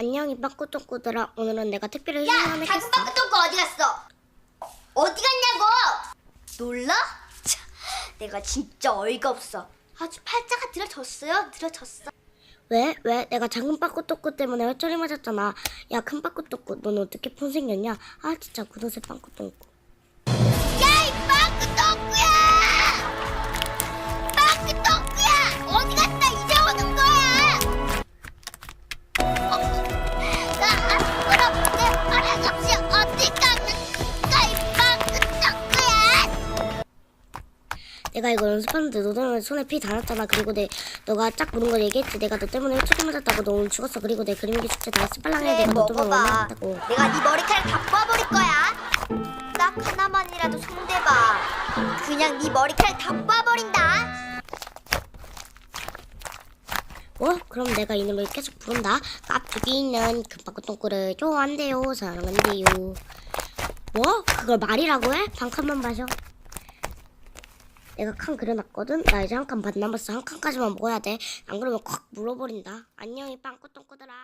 안녕히 빠꾸똥꾸들아 오늘은 내가 특별히 야, 신청을 작은 했겠어 바퀴똥꼬 어디 갔어? 어디 갔냐고? 놀라? 차, 내가 진짜 어이가 없어. 아주 팔자가 들어졌어요, 들어졌어. 왜? 왜? 내가 작은 빠꾸똥꾸 때문에 회초리 맞았잖아 야 큰 빠꾸똥꾸 넌 어떻게 폰 생겼냐? 아 진짜 구도새 빠꾸똥꾸 내가 이거 연습하는데 너 때문에 손에 피 닿았잖아 그리고 내 너가 짝 부른 걸 얘기했지 내가 너 때문에 회초리 맞았다고 너 오늘 죽었어 그리고 내 그림기 축제 내가 스팔랑해 내가 너 때문에 올라갔다고 내가 네 머리카락 다 뽑아버릴 거야 딱 하나만이라도 손대봐 그냥 네 머리카락 다 뽑아버린다 뭐? 그럼 내가 이 노래 계속 부른다. 깍두기는 금방구 똥꾸를 좋아한대요. 사랑한대요. 뭐? 그걸 말이라고 해? 반칸만 마셔. 내가 칸 그려놨거든? 나 이제 한 칸 반 남았어. 한 칸까지만 먹어야 돼. 안 그러면 콱 물어버린다. 안녕히 빵꾸똥꾸들아.